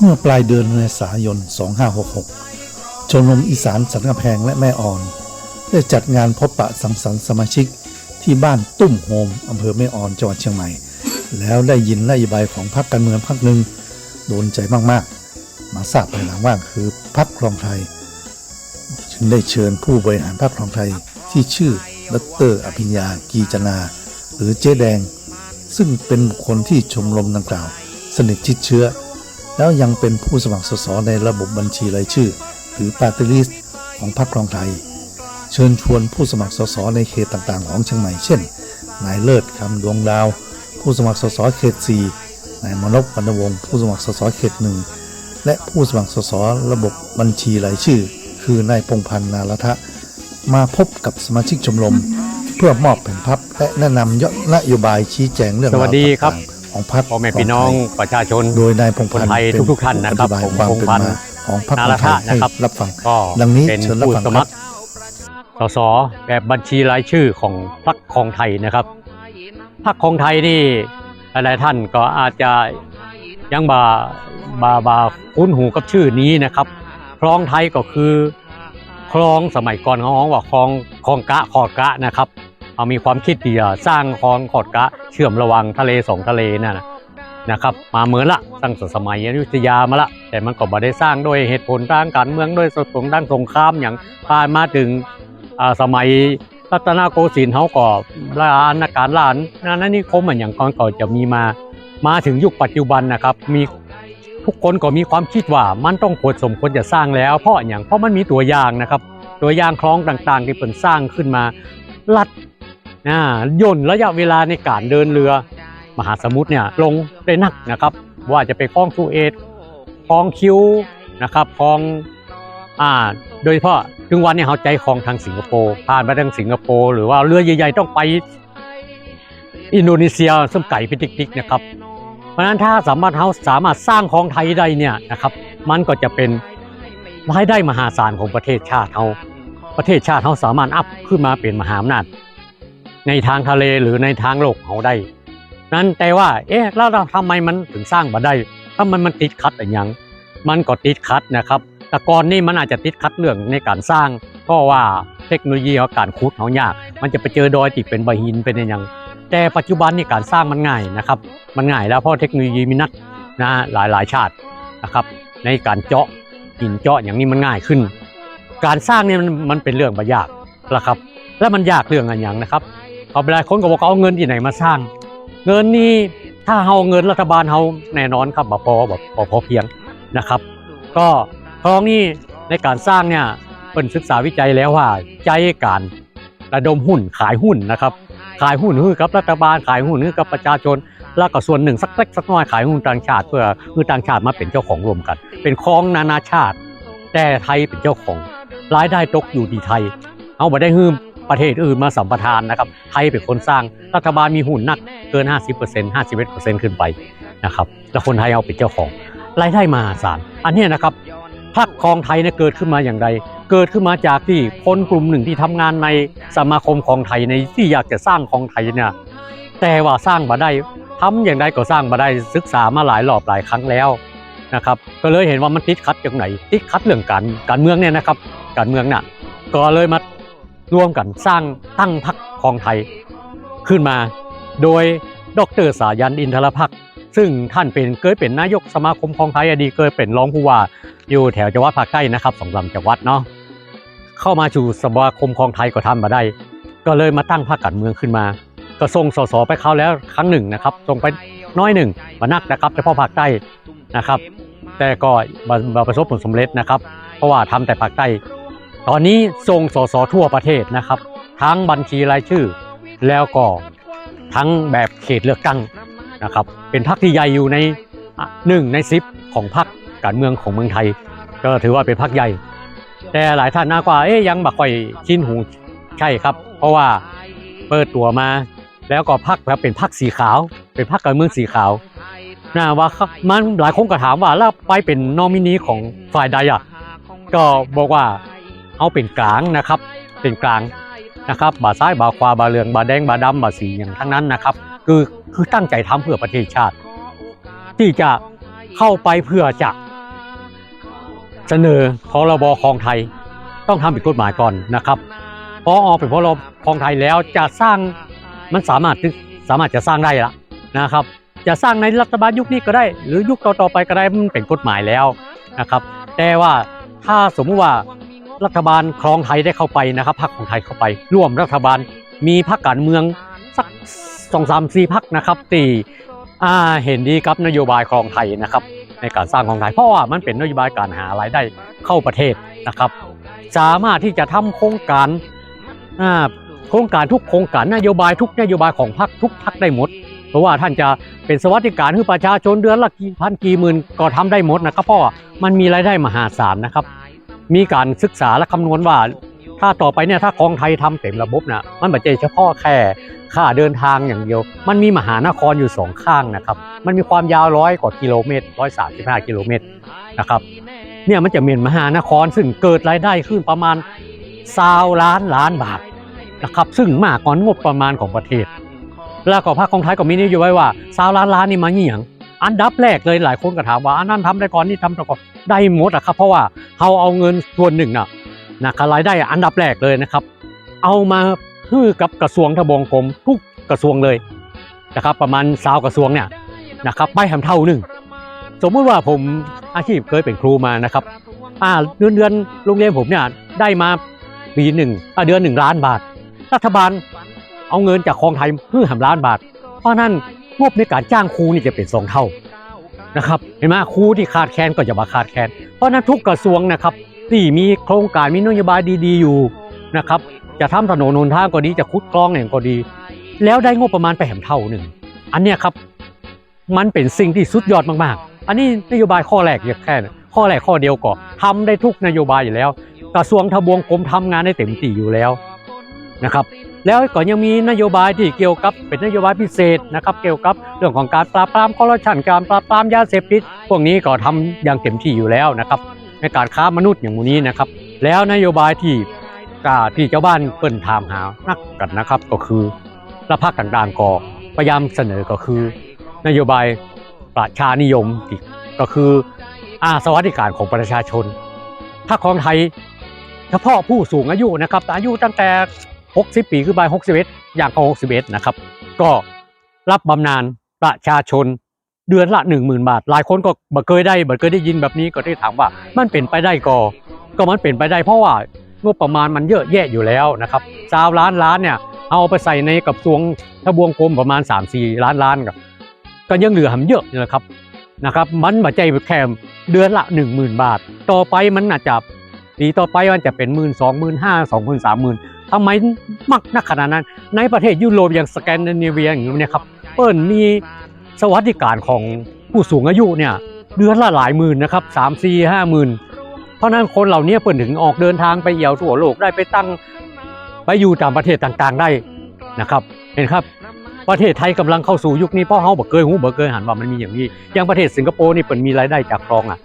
เมื่อปลายเดือนเมษายน 2566 ชมรมอีสานสันกำแพงและแม่อ่อน ได้จัดงานพบปะสังสรรค์สมาชิกที่บ้านตุ้มโฮมอำเภอแม่อ่อนจังหวัดเชียงใหม่ แล้วได้ยินนโยบายของพรรคการเมืองพรรคหนึ่งโดนใจมากๆ มาทราบภายหลังว่าคือพรรคครองไทย จึงได้เชิญผู้บริหารพรรคครองไทยที่ชื่อดรอภิญญากีจนา หรือเจ๊แดง ซึ่งเป็นบุคคลที่ชมรมดังกล่าว สนิทชิดเชื้อ แล้วยังเป็นผู้สมัครสสในระบบบัญชีรายชื่อ หรือปาร์ตี้ลิสต์ของพรรคครองไทย เชิญชวนผู้สมัครสสในเขตต่างๆ ของเชียงใหม่เช่น นายเลิศคำดวงดาว ผู้สมัครสสเขต4นายมนพวรรณวงศ์ผู้สมัครสสเขตหนึ่งและผู้สมัครสสระบบบัญชีรายชื่อ คือนายพงพันธ์นาลทะ มาพบกับสมาชิกชมรม เพื่อมอบแผ่นพับและแนะนำยนโยบายชี้แจงเรื่องสวัสดีครับาวต่างๆ ของพรรคพ่อแม่พี่น้องประชาชนโดยนายพงพันธ์คนไทยเป็ทุกๆท่านนะครับผู้อธิายผมความพงเป็นพันธ์มาของพรรคนาครนไททะยให้นะครับรับฟังก็ดังนี้เป็นเชิญรับผู้ฟังสคมัรัคบรสสแบบบัญชีรายชื่อของพรรคครองไทยนะครับพรรคครองไทยนี่หลายๆท่านก็อาจจะยังบาบาบาคุ้นหูกับชื่อนี้นะครับคลองไทยก็คือคลองสมัยก่อนเขาฮ้องว่าคลองคลองกะขอดกะนะครับ เอามีความคิดที่จะสร้างคลองขอดกะเชื่อมระหวังทะเลสองทะเลนั่นนะนะครับมาเหมือนละตั้งแต่สมัยอยุธยามาละ แต่มันก็บ่ได้สร้างด้วยเหตุผลทางการเมืองด้วยสงด้านสงครามอย่างผ่านมาถึงอ่าสมัยรัตนโกสินทร์เขาก็ล้านนาการล้านนานานิคมอย่างก่อนก็จะมีมามาถึงยุคปัจจุบันนะครับ มีทุกคนก็มีความคิดว่ามันต้องควรสมควรจะสร้างแล้ว เพราะอย่างเพราะมันมีตัวอย่างนะครับ ตัวอย่างคลองต่างๆ ที่เป็นสร้างขึ้นมาลัด อ่าย่นระยะเวลาในการเดินเรือ มหาสมุทรเนี่ยลงได้หนักนะครับ ว่าจะไปคลองสุเอตคลองคิวนะครับคลองอ่าโดยเฉพาะถึงวันนี้เขาใจคลองทางสิงคโปร์ผ่านไปทางสิงคโปร์หรือว่าเรือใหญ่ๆต้องไปอินโดนีเซียซึ่งไก่พิติกๆนะครับ เพราะฉะนั้นถ้าสามารถเขาสามารถสร้างคลองไทยได้เนี่ยนะครับ มันก็จะเป็นรายได้มหาศาลของประเทศชาติเขาประเทศชาติเขาสามารถอัพขึ้นมาเป็นมหาอำนาจ ในทางทะเลหรือในทางโลกเขาได้ นั้นแต่ว่า เอ๊ะแล้วเราทำไมมันถึงสร้างมาได้ทำไมมันติดขัดอย่าง มันก็ติดขัดนะครับ แต่ก่อนนี่มันอาจจะติดขัดเรื่องในการสร้าง เพราะว่าเทคโนโลยีของการขุดเขายาก มันจะไปเจอดอยติดเป็นใบหินเป็นอย่างแต่ปัจจุบันนี่การสร้างมันง่ายนะครับ มันง่ายแล้วเพราะเทคโนโลยีมีนัดนะหลายหลายชาตินะครับ ในการเจาะหินเจาะอย่างนี้มันง่ายขึ้น การสร้างเนี่ยมันเป็นเรื่องบายากนะครับ แล้วมันยากเรื่องอะไรอย่างนะครับ เอาไปหลายคนก็บอกว่าเอาเงินที่ไหนมาสร้าง เงินนี่ถ้าเฮาเงินรัฐบาลเฮาแน่นอนครับบ่พอแบบพอเพียงนะครับ ก็คลองนี้ในการสร้างเนี่ยเป็นศึกษาวิจัยแล้วว่าใจการระดมหุ้นขายหุ้นนะครับ ขายหุ้นให้กับรัฐบาลขายหุ้นให้กับประชาชน แล้วก็ส่วนหนึ่งสักเล็กสักน้อยขายหุ้นต่างชาติ เพื่อให้ต่างชาติมาเป็นเจ้าของรวมกัน เป็นคลองนานาชาติ แต่ไทยเป็นเจ้าของรายได้ตกอยู่ที่ไทย เอาบ่ได้ฮืม ประเทศอื่นมาสัมปทานนะครับไทยเป็นคนสร้างรัฐบาลมีหุ้นนักเกิน 50% 51%ขึ้นไปนะครับแล้วคนไทยเอาเป็นเจ้าของรายได้มหาศาลอันนี้นะครับพรรคครองไทยเนี่ยเกิดขึ้นมาอย่างไร เกิดขึ้นมาจากที่คนกลุ่มหนึ่งที่ทำงานในสมาคมคลองไทยในที่อยากจะสร้างคลองไทยเนี่ยแต่ว่าสร้างมาได้ทำอย่างไรก็สร้างมาได้ศึกษามาหลายรอบหลายครั้งแล้วนะครับก็เลยเห็นว่ามันติดขัดตรงไหนติดขัดเรื่องการการเมืองเนี่ยนะครับ การเมืองน่ะก็เลยมา ร่วมกันสร้างตั้งพรรคคองไทยขึ้นมา โดยดรสายันอินทรพักซึ่งท่านเป็นเคยเป็นนายกสมาคมคองไทยอดีตเคยเป็นรองผู้ว่าอยู่แถวจังหวัดภาคใต้นะครับสองลำจังหวัดเนาะเข้ามาสู่สมาคมคองไทยก็ทำมาได้ ก็เลยมาตั้งพรรคการเมืองขึ้นมา ก็ส่งสสไปเข้าแล้วครั้งหนึ่งนะครับส่งไปน้อยหนึ่งมานักนะครับเฉพาะภาคใต้นะครับ แต่ก็บ่บ่ประสบผลสำเร็จนะครับ เพราะว่าทำแต่ภาคใต้ ตอนนี้ส่งสสทั่วประเทศนะครับ ทั้งบัญชีรายชื่อ แล้วก็ทั้งแบบเขตเลือกตั้งนะครับ เป็นพรรคที่ใหญ่อยู่ในหนึ่งในสิบของพรรคการเมืองของเมืองไทย ก็ถือว่าเป็นพรรคใหญ่ แต่หลายท่านน่ากว่าเอ๊ยยังบ่ค่อยชินหูใช่ครับ เพราะว่าเปิดตัวมา แล้วก็พรรคแบบเป็นพรรคสีขาว เป็นพรรคการเมืองสีขาวนะว่าครับมันหลายคนก็ถามว่าแล้วไปเป็นนอมินีของฝ่ายใดอะก็บอกว่า เอาเป็นกลางนะครับ เป็นกลางนะครับบาซ้ายบาขวาบาเหลืองบาแดงบาดำบาสีอย่างทั้งนั้นนะครับ คือคือตั้งใจทำเพื่อประเทศชาติ ที่จะเข้าไปเพื่อจะเสนอพรบคลองไทย ต้องทำเป็นกฎหมายก่อนนะครับพอออกเป็นพรบคลองไทยแล้วจะสร้างมันสามารถสามารถจะสร้างได้ละนะครับ จะสร้างในรัฐบาลยุคนี้ก็ได้ หรือยุคต่อๆไปก็ได้มันเป็นกฎหมายแล้วนะครับ แต่ว่าถ้าสมมุติว่า รัฐบาลคลองไทยได้เข้าไปนะครับพรรคของไทยเข้าไป ร่วมรัฐบาลมีพรรคการเมืองสักสองสามสี่พรรคนะครับที่เห็นดีกับนโยบายคลองไทยนะครับ ในการสร้างคลองไทยเพราะว่ามันเป็นนโยบายการหารายได้เข้าประเทศนะครับ สามารถที่จะทำโครงการโครงการทุกโครงการนโยบายทุกนโยบายของพรรคทุกพรรคได้หมด เพราะว่าท่านจะเป็นสวัสดิการให้ประชาชนเดือนละกี่พันกี่หมื่นก็ทำได้หมดนะครับเพราะว่ามันมีรายได้มหาศาลนะครับ มีการศึกษาและคำนวณว่า ถ้าต่อไปเนี่ยถ้าคลองไทยทำเต็มระบบนะมันไม่ใช่เฉพาะแค่ค่าเดินทางอย่างเดียว มันมีมหานครอยู่สองข้างนะครับ มันมีความยาวร้อยกว่ากิโลเมตรร้อยสามสิบห้ากิโลเมตรนะครับเนี่ยมันจะเป็นมหานครซึ่งเกิดรายได้ขึ้นประมาณซาวล้านล้านบาทนะครับซึ่งมากกว่างบประมาณของประเทศ แล้วก็ภาคของไทยก็มีนโยบายว่าซาวล้านล้านนี่มาเหี่ยง อันดับแรกเลยหลายคนก็ถามว่าอันนั้นทำได้ก่อนนี่ทำได้ก่อนได้หมดอะครับ เพราะว่าเขาเอาเงินส่วนหนึ่งนะนะครับรายได้อันดับแรกเลยนะครับ เอามาฮื้อกับกระทรวงทบวงกรมทุกกระทรวงเลยนะครับ ประมาณสาวกระทรวงเนี่ยนะครับไปทำเท่าหนึ่งสมมุติว่าผมอาชีพเคยเป็นครูมานะครับอ่าเดือนเดือนโรงเรียนผมเนี่ยได้มาปีหนึ่งอ่าเดือนหนึ่งล้านบาท รัฐบาลเอาเงินจากคลองไทยเพื่อหำล้านบาท เพราะนั้น งบในการจ้างครูนี่จะเป็นสองเท่านะครับเห็นไหมครูที่ขาดแคลนก็จะมาขาดแคลนเพราะนั้นทุกกระทรวงนะครับที่มีโครงการมีนโยบายดีๆอยู่นะครับจะทำถนนหนทางก็ดีจะขุดคลองอย่างก็ดี แล้วได้งบประมาณไปแหมเท่าหนึ่งอันเนี้ยครับมันเป็นสิ่งที่สุดยอดมากๆ อันนี้นโยบายข้อแรกอย่างแค่ข้อแรกข้อเดียวก็ทำได้ทุกนโยบายอยู่แล้ว กระทรวงทบวงกรมทำงานได้เต็มที่อยู่แล้วนะครับ แล้วก็ยังมีนโยบายที่เกี่ยวกับเป็นนโยบายพิเศษนะครับ เกี่ยวกับเรื่องของการปราบปรามคอร์รัปชันการปราบปรามยาเสพติดพวกนี้ก็ทำอย่างเต็มที่อยู่แล้วนะครับ ในการค้ามนุษย์อย่างมูนี้นะครับ แล้วนโยบายที่กาที่เจ้าบ้านเปิ้นถามหานักกันนะครับก็คือและภาคต่างๆก็พยายามเสนอก็คือ นโยบายประชานิยมอีกก็คืออาสวัสดิการของประชาชน ถ้าของไทยเฉพาะผู้สูงอายุนะครับอายุตั้งแต่ 60 ปีขึ้นไป61 อย่างเขา61 นะครับ ก็รับบำนาญประชาชนเดือนละ 10,000 บาท หลายคนก็บ่เคยได้บ่เคยได้ยินแบบนี้ก็ได้ถามว่ามันเป็นไปได้ก็ ก็มันเป็นไปได้เพราะว่างบประมาณมันเยอะแยะอยู่แล้วนะครับสาวล้านล้านเนี่ยเอาไปใส่ในกระทรวงทบวงกรมประมาณ 3-4 ล้านล้านกับก็ยังเหลือหำเยอะอยู่นะครับนะครับ มันมาใจแค่เดือนละ 1 0,000 บาท ต่อไปมันอาจจะปีต่อไปมันจะเป็นหมื่นสองหมื่นห้าสองหมื่นสามหมื่น ทำไมมักนักขนาดนั้น ในประเทศยุโรปอย่างสแกนดิเนเวียอย่างนี้เนี่ยครับเปิ้ลมีสวัสดิการของผู้สูงอายุเนี่ยเดือนละหลายหมื่นนะครับสามสี่ห้าหมื่นเพราะนั้นคนเหล่านี้เปิ้ลถึงออกเดินทางไปเอี่ยวทั่วโลกได้ไปตั้งไปอยู่ตามประเทศต่างๆได้นะครับ เห็นครับประเทศไทยกำลังเข้าสู่ยุคนี้เพราะเฮาบ่เคยหูบ่เคยหันว่ามันมีอย่างนี้อย่างประเทศสิงคโปร์นี่เปิ่นมีรายได้จากคลองอะ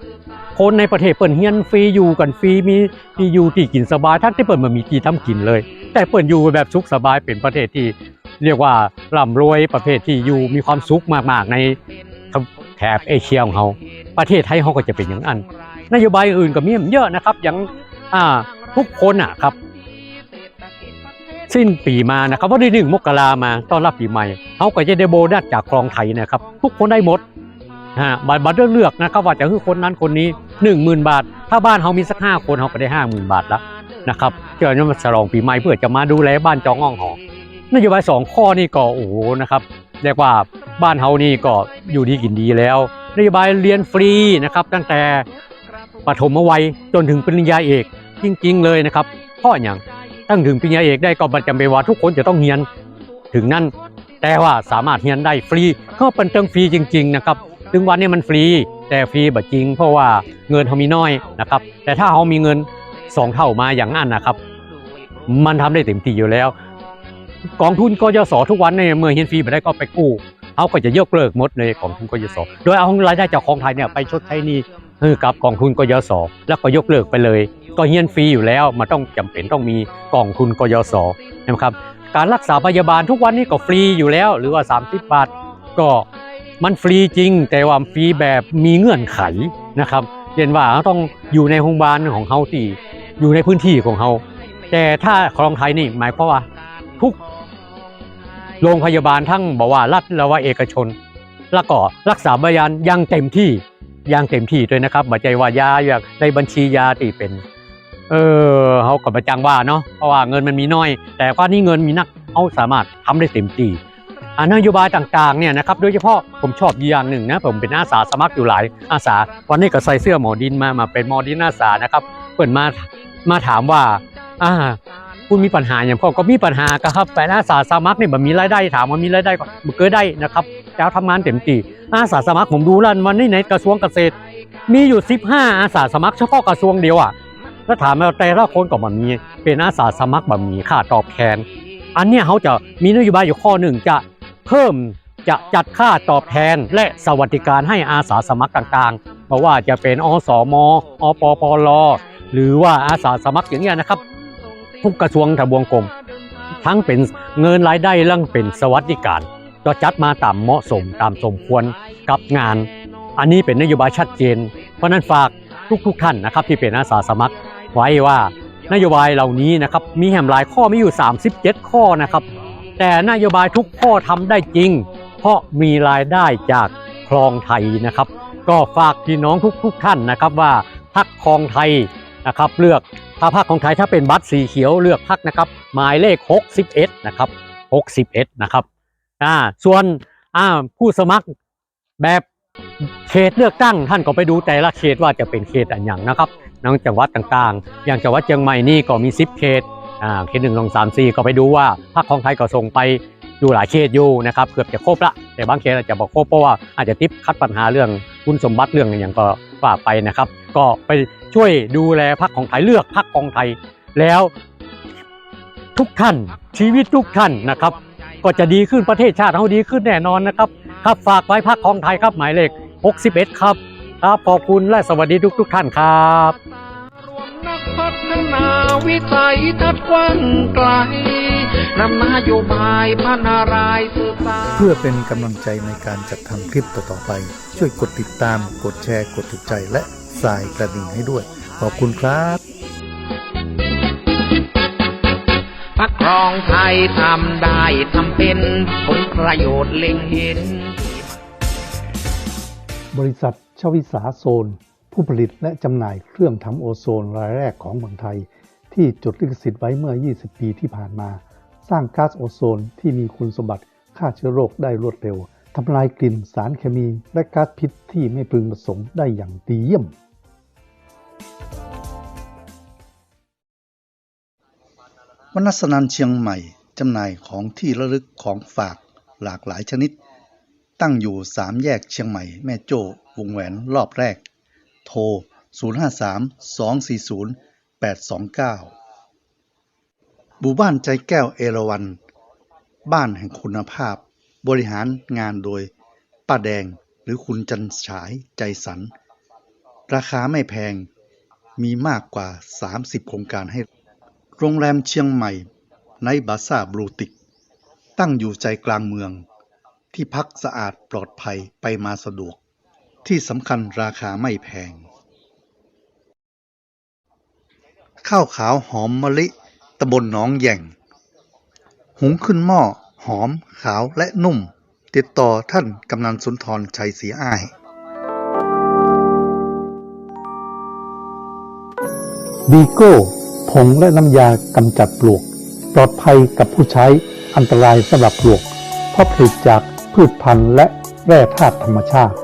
คนในประเทศเปิ่นเฮียนฟรีอยู่กันฟรีมีที่อยู่ที่กินสบายทั้งที่เปิ่นบ่มีที่ทำกินเลย แต่เปิ่นอยู่แบบสุขสบายเป็นประเทศที่ เรียกว่าร่ำรวยประเภทที่อยู่มีความสุขมากๆในแถบเอเชียของเฮาประเทศไทยเฮาก็จะเป็นอย่างนั้นนโยบายอื่นก็มีเยอะนะครับอย่างอ่าทุกคนอะครับ สิ้นปีมานะครับวันที่หนึ่งมกรามาต้อนรับปีใหม่เขาก็จะได้โบนัสจากคลองไทยนะครับ ทุกคนได้หมด ฮะบัตรบัตรเลือกนะครับว่าจะคือคนนั้นคนนี้หนึ่งหมื่นบาท ถ้าบ้านเขามีสักห้าคนเขาก็ได้ห้าหมื่นบาทแล้วนะครับเจ้าจะมาฉลองปีใหม่เพื่อจะมาดูแลบ้านจองห้องหอนโยบายสองข้อนี่ก็โอ้โหนะครับเรียกว่าบ้านเฮานี่ก็อยู่ดีกินดีแล้วนโยบายเรียนฟรีนะครับตั้งแต่ปฐมวัยจนถึงปริญญาเอกจริง ๆ เลยนะครับเพราะอย่างตั้งถึงปริญญาเอกได้ก็มันจำเป็นว่าทุกคนจะต้องเรียนถึงนั่นแต่ว่าสามารถเรียนได้ฟรีก็เป็นเติมฟรีจริง ๆ นะครับ ถึงวันนี้มันฟรี แต่ฟรีแบบจริง เพราะว่าเงินเขามีน้อยนะครับ แต่ถ้าเขามีเงินสองเท่ามาอย่างนั้นนะครับ มันทำได้เต็มที่อยู่แล้ว กองทุนกยศทุกวันเนี่ยเมื่อเรียนฟรีไปได้ก็ไปกู้เขาก็จะยกเลิกหมดเลยกองทุนกยศโดยเอารายได้จากของไทยเนี่ยไปชดใช้นี้ให้กับกองทุนกยศแล้วก็ยกเลิกไปเลย ก็เฮียนฟรีอยู่แล้วมันต้องจำเป็นต้องมีกองทุนกยศนะครับ การรักษาพยาบาลทุกวันนี้ก็ฟรีอยู่แล้ว หรือว่า 30 บาทก็ มันฟรีจริง แต่ว่าฟรีแบบมีเงื่อนไขนะครับเรียนว่าต้องอยู่ในโรงพยาบาลของเขาที่อยู่ในพื้นที่ของเขาแต่ถ้าคลองไทยนี่หมายความว่าทุกโรงพยาบาลทั้งบอกว่ารัฐและว่าเอกชน แล้วก็รักษาพยาบาลอยังเต็มที่ยังเต็มที่ด้วยนะครับบัจจัยว่ายาอย่างในบัญชียาที่เป็น เออเขาก็ประจังว่าเนาะเพราะว่าเงินมันมีน้อย แต่ว่านี่เงินมีนักเขาสามารถทำได้เต็มที่ นโยบายต่างๆเนี่ยนะครับโดยเฉพาะผมชอบอย่างหนึ่งนะผมเป็นอาสาสมัครอยู่หลายอาสาวันนี้ก็ใส่เสื้อหมอดินมามาเป็นหมอดินอาสานะครับเปิดมามาถามว่าอ่าคุณมีปัญหาอย่างพ่อก็มีปัญหาก็ครับแต่อาสาสมัครเนี่ยแบบมีรายได้ถามว่ามีรายได้ก็เกิดได้นะครับเจ้าทำงานเต็มที่อาสาสมัครผมดูแล้ววันนี้ในกระทรวงเกษตร มีอยู่ 15 อาสาสมัครเฉพาะกระทรวงเดียวอะแล้วถามว่าแต่ละคนก็บ่มีเป็นอาสาสมัครแบ่มีค่าตอบแทน อันเนี้ยเขาจะมีนโยบายอยู่ข้อหนึ่งจะ เพิ่มจะจัดค่าตอบแทนและสวัสดิการให้อาสาสมัครต่างๆ เพราะว่าจะเป็นอสมอปปลหรือว่าอาสาสมัครอย่างเงี้ยนะครับ ทุกกระทรวงทบวงกรมทั้งเป็นเงินรายได้และเป็นสวัสดิการก็จัดมาตามเหมาะสมตามสมควรกับงาน อันนี้เป็นนโยบายชัดเจน เพราะฉะนั้นฝากทุกๆท่านนะครับที่เป็นอาสาสมัคร ไว้ว่านโยบายเหล่านี้นะครับมีแหมหลายข้อมีอยู่ 37 ข้อนะครับ แต่นโยบายทุกข้อทำได้จริง เพราะมีรายได้จากคลองไทยนะครับ ก็ฝากพี่น้องทุกๆท่านนะครับว่าพักคลองไทยนะครับ เลือกถ้าพักของไทยถ้าเป็นบัตรสีเขียวเลือกพักนะครับ หมายเลข 61 นะครับ 61 นะครับอ่าส่วนอ่าผู้สมัครแบบเขตเลือกตั้งท่านก็ไปดูแต่ละเขตว่าจะเป็นเขตอันอย่างนะครับในจังหวัดต่างๆ อย่างจังหวัดเชียงใหม่นี่ก็มี 10 เขต อ่าเขตหนึ่งลงสามสี่ก็ไปดูว่าพรรคของไทยก็ส่งไปอยู่หลายเขตอยู่นะครับเกือบจะครบละ แต่บางเขตอาจจะบอกครบเพราะว่าอาจจะติดคัดปัญหาเรื่องคุณสมบัติเรื่องอย่างก็ว่าไปนะครับ ก็ไปช่วยดูแลพรรคของไทยเลือกพรรคของไทย แล้วทุกท่านชีวิตทุกท่านนะครับ ก็จะดีขึ้นประเทศชาติเราดีขึ้นแน่นอนนะครับครับฝากไว้พรรคของไทยครับหมายเลข 61 ครับ ครับขอบคุณและสวัสดีทุกทุกท่านครับร วมนักพัฒนาวิสัยทัศน์กว้างไกลนำนโยบายพัฒนารายสืบสานเพื่อเป็นกำลังใจในการจัดทำคลิปต่อๆไป ช่วยกดติดตาม กดแชร์ กดถูกใจและสายกระดิ่งให้ด้วย ขอบคุณครับพักครองไทยทำได้ทำเป็นผลประโยชน์เล็งเห็น บริษัทชวิสาโซน ผู้ผลิตและจำหน่ายเครื่องทำโอโซนรายแรกของเมืองไทย ที่จดลิขสิทธิ์ไว้เมื่อ 20 ปีที่ผ่านมา สร้างก๊าซโอโซนที่มีคุณสมบัติฆ่าเชื้อโรคได้รวดเร็วทำลายกลิ่นสารเคมีและก๊าซพิษที่ไม่พึงประสงค์ได้อย่างดีเยี่ยมวนัสนันเชียงใหม่จำหน่ายของที่ระลึกของฝากหลากหลายชนิด ตั้งอยู่สามแยกเชียงใหม่แม่โจ้วงแหวนรอบแรก โทร 053 240 829หมู่บ้านใจแก้วเอราวัน บ้านแห่งคุณภาพ บริหารงานโดยป้าแดงหรือคุณจันฉายใจสัน ราคาไม่แพงมีมากกว่า 30 โครงการให้ โรงแรมเชียงใหม่ในบาซ่าบลูติก ตั้งอยู่ใจกลางเมือง ที่พักสะอาดปลอดภัยไปมาสะดวก ที่สำคัญราคาไม่แพง ข้าวขาวหอมมะลิตำบลหนองแย่ง หุงขึ้นหม้อหอมขาวและนุ่ม ติดต่อท่านกำนันสุนทรชัยศรีอ้ายบีโก้ผงและน้ำยากำจัดปลวก ปลอดภัยกับผู้ใช้อันตรายสำหรับปลวก เพราะผลิตจากพืชพันธุ์และแร่ธาตุธรรมชาติ